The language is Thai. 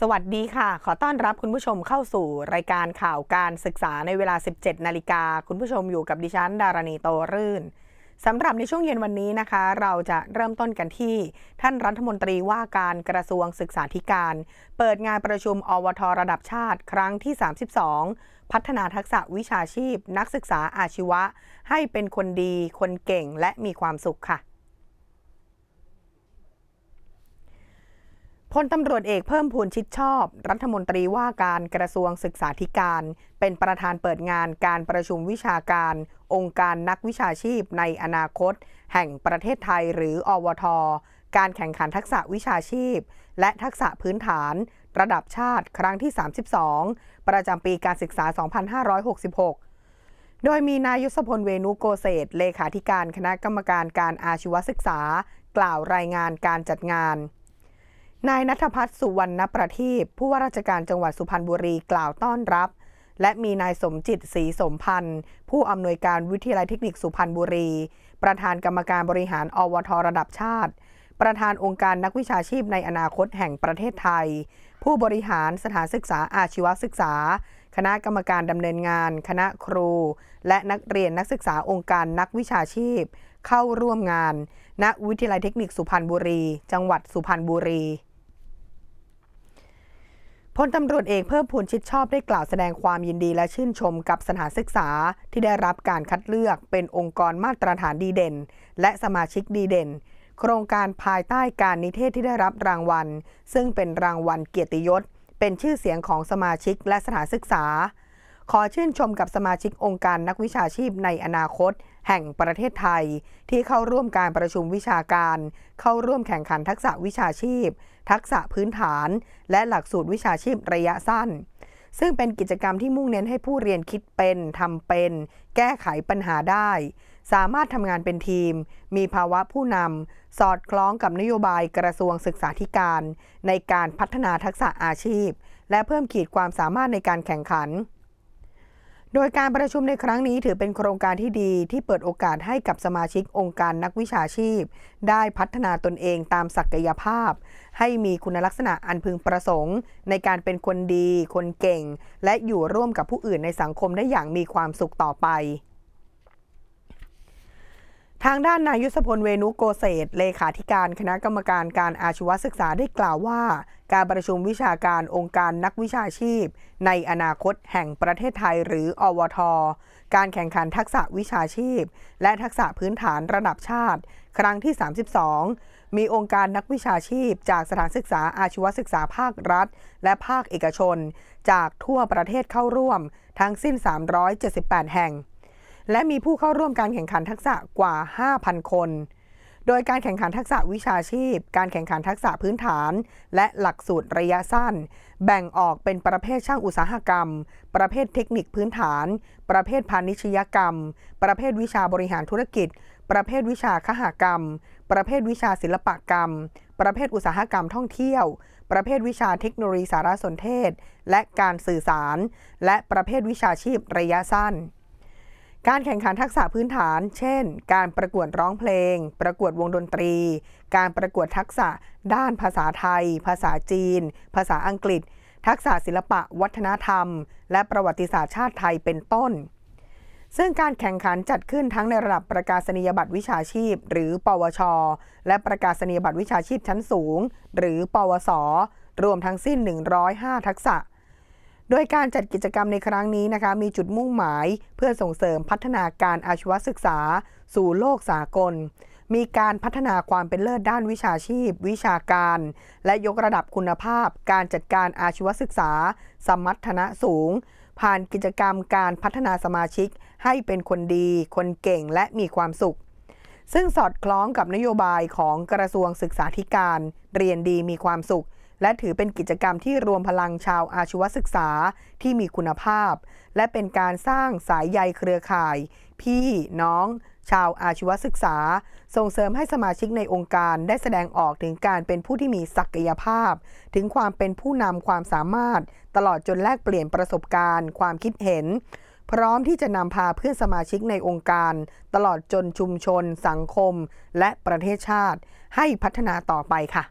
สวัสดีค่ะ ขอต้อนรับคุณผู้ชมเข้าสู่รายการข่าวการศึกษาในเวลา 17 นาฬิกา คุณผู้ชมอยู่กับดิฉัน ดารณีโตรื่นสำหรับในช่วงเย็นวันนี้นะคะ เราจะเริ่มต้นกันที่ ท่านรัฐมนตรีว่าการกระทรวงศึกษาธิการ เปิดงานประชุมอวทระดับชาติ ครั้งที่ 32 พัฒนาทักษะวิชาชีพ นักศึกษาอาชีวะ ให้เป็นคนดี คนเก่งและมีความสุขค่ะ พลตำรวจเอกเพิ่มพูนชิดชอบ รัฐมนตรีว่าการกระทรวงศึกษาธิการ เป็นประธานเปิดงานการประชุมวิชาการ องค์การนักวิชาชีพในอนาคต แห่งประเทศไทยหรืออวท การแข่งขันทักษะวิชาชีพ และทักษะพื้นฐาน ระดับชาติครั้งที่ 32 ประจำปีการศึกษา 2566โดยมีนายยศพลเวนุโกเศษเลขาธิการคณะกรรมการการอาชีวศึกษา กล่าวรายงานการจัดงาน นายนัทพัฒน์สุวรรณประทีปผู้ว่าราชการจังหวัดสุพรรณบุรีกล่าวต้อนรับ และมีนายสมจิตศรีสมพันธ์ ผู้อำนวยการวิทยาลัยเทคนิคสุพรรณบุรี ประธานกรรมการบริหารอวทระดับชาติ ประธานองค์การนักวิชาชีพในอนาคตแห่งประเทศไทย ผู้บริหารสถานศึกษาอาชีวศึกษา คณะกรรมการดำเนินงาน คณะครู และนักเรียนนักศึกษาองค์การนักวิชาชีพ เข้าร่วมงาน ณวิทยาลัยเทคนิคสุพรรณบุรี จังหวัดสุพรรณบุรี พลตำรวจเอกเพิ่มพูนชิดชอบได้กล่าวแสดงความยินดีและชื่นชมกับสถานศึกษาที่ได้รับการคัดเลือกเป็นองค์กรมาตรฐานดีเด่น และสมาชิกดีเด่น โครงการภายใต้การนิเทศที่ได้รับรางวัล ซึ่งเป็นรางวัลเกียรติยศ เป็นชื่อเสียงของสมาชิกและสถานศึกษา ขอชื่นชมกับสมาชิกองค์การนักวิชาชีพในอนาคต แห่งประเทศไทย ที่เข้าร่วมการประชุมวิชาการ เข้าร่วมแข่งขันทักษะวิชาชีพ ทักษะพื้นฐาน และหลักสูตรวิชาชีพระยะสั้น ซึ่งเป็นกิจกรรมที่มุ่งเน้นให้ผู้เรียนคิดเป็นทำเป็น แก้ไขปัญหาได้ สามารถทำงานเป็นทีม มีภาวะผู้นำสอดคล้องกับนโยบายกระทรวงศึกษาธิการ ในการพัฒนาทักษะอาชีพ และเพิ่มขีดความสามารถในการแข่งขัน โดยการประชุมในครั้งนี้ถือเป็นโครงการที่ดีที่เปิดโอกาสให้กับสมาชิกองค์การนักวิชาชีพ ได้พัฒนาตนเองตามศักยภาพ ให้มีคุณลักษณะอันพึงประสงค์ ในการเป็นคนดี คนเก่ง และอยู่ร่วมกับผู้อื่นในสังคมได้อย่างมีความสุขต่อไป ทางด้านนายยุทธพลเวนุโกเศษเลขาธิการคณะกรรมการการอาชีวศึกษาได้กล่าวว่า การประชุมวิชาการองค์การนักวิชาชีพ ในอนาคตแห่งประเทศไทยหรืออวท การแข่งขันทักษะวิชาชีพ และทักษะพื้นฐานระดับชาติ ครั้งที่ 32 มีองค์การนักวิชาชีพ จากสถานศึกษาอาชีวศึกษาภาครัฐ และภาคเอกชน จากทั่วประเทศเข้าร่วม ทั้งสิ้น 378 แห่ง และมีผู้เข้าร่วมการแข่งขันทักษะกว่า 5,000 คน โดยการแข่งขันทักษะวิชาชีพ การแข่งขันทักษะพื้นฐาน และหลักสูตรระยะสั้น แบ่งออกเป็นประเภทช่างอุตสาหกรรม ประเภทเทคนิคพื้นฐาน ประเภทพาณิชยกรรม ประเภทวิชาบริหารธุรกิจ ประเภทวิชาคหกรรม ประเภทวิชาศิลปกรรม ประเภทอุตสาหกรรมท่องเที่ยวประเภทวิชาเทคโนโลยีสารสนเทศ และการสื่อสาร และประเภทวิชาชีพระยะสั้น การแข่งขันทักษะพื้นฐาน เช่น การประกวดร้องเพลง ประกวดวงดนตรี การประกวดทักษะด้านภาษาไทย ภาษาจีน ภาษาอังกฤษ ทักษะศิลปะ วัฒนธรรม และประวัติศาสตร์ชาติไทยเป็นต้น ซึ่งการแข่งขันจัดขึ้นทั้งในระดับประกาศนียบัตรวิชาชีพ หรือ ปวช และประกาศนียบัตรวิชาชีพชั้นสูง หรือ ปวส รวมทั้งสิ้น 105 ทักษะ โดยการจัดกิจกรรมในครั้งนี้นะคะ มีจุดมุ่งหมาย เพื่อส่งเสริมพัฒนาการอาชีวศึกษา สู่โลกสากล มีการพัฒนาความเป็นเลิศด้านวิชาชีพ วิชาการ และยกระดับคุณภาพ การจัดการอาชีวศึกษา สมรรถนะสูง ผ่านกิจกรรมการพัฒนาสมาชิก ให้เป็นคนดี คนเก่งและมีความสุข ซึ่งสอดคล้องกับนโยบายของกระทรวงศึกษาธิการ เรียนดีมีความสุข และถือเป็นกิจกรรมที่รวมพลังชาวอาชีวศึกษาที่มีคุณภาพ และเป็นการสร้างสายใยเครือข่าย พี่น้อง ชาวอาชีวศึกษา ส่งเสริมให้สมาชิกในองค์การได้แสดงออกถึงการเป็นผู้ที่มีศักยภาพ ถึงความเป็นผู้นำความสามารถ ตลอดจนแลกเปลี่ยนประสบการณ์ ความคิดเห็นพร้อมที่จะนำพาเพื่อนสมาชิกในองค์การ ตลอดจนชุมชน สังคม และประเทศชาติ ให้พัฒนาต่อไปค่ะ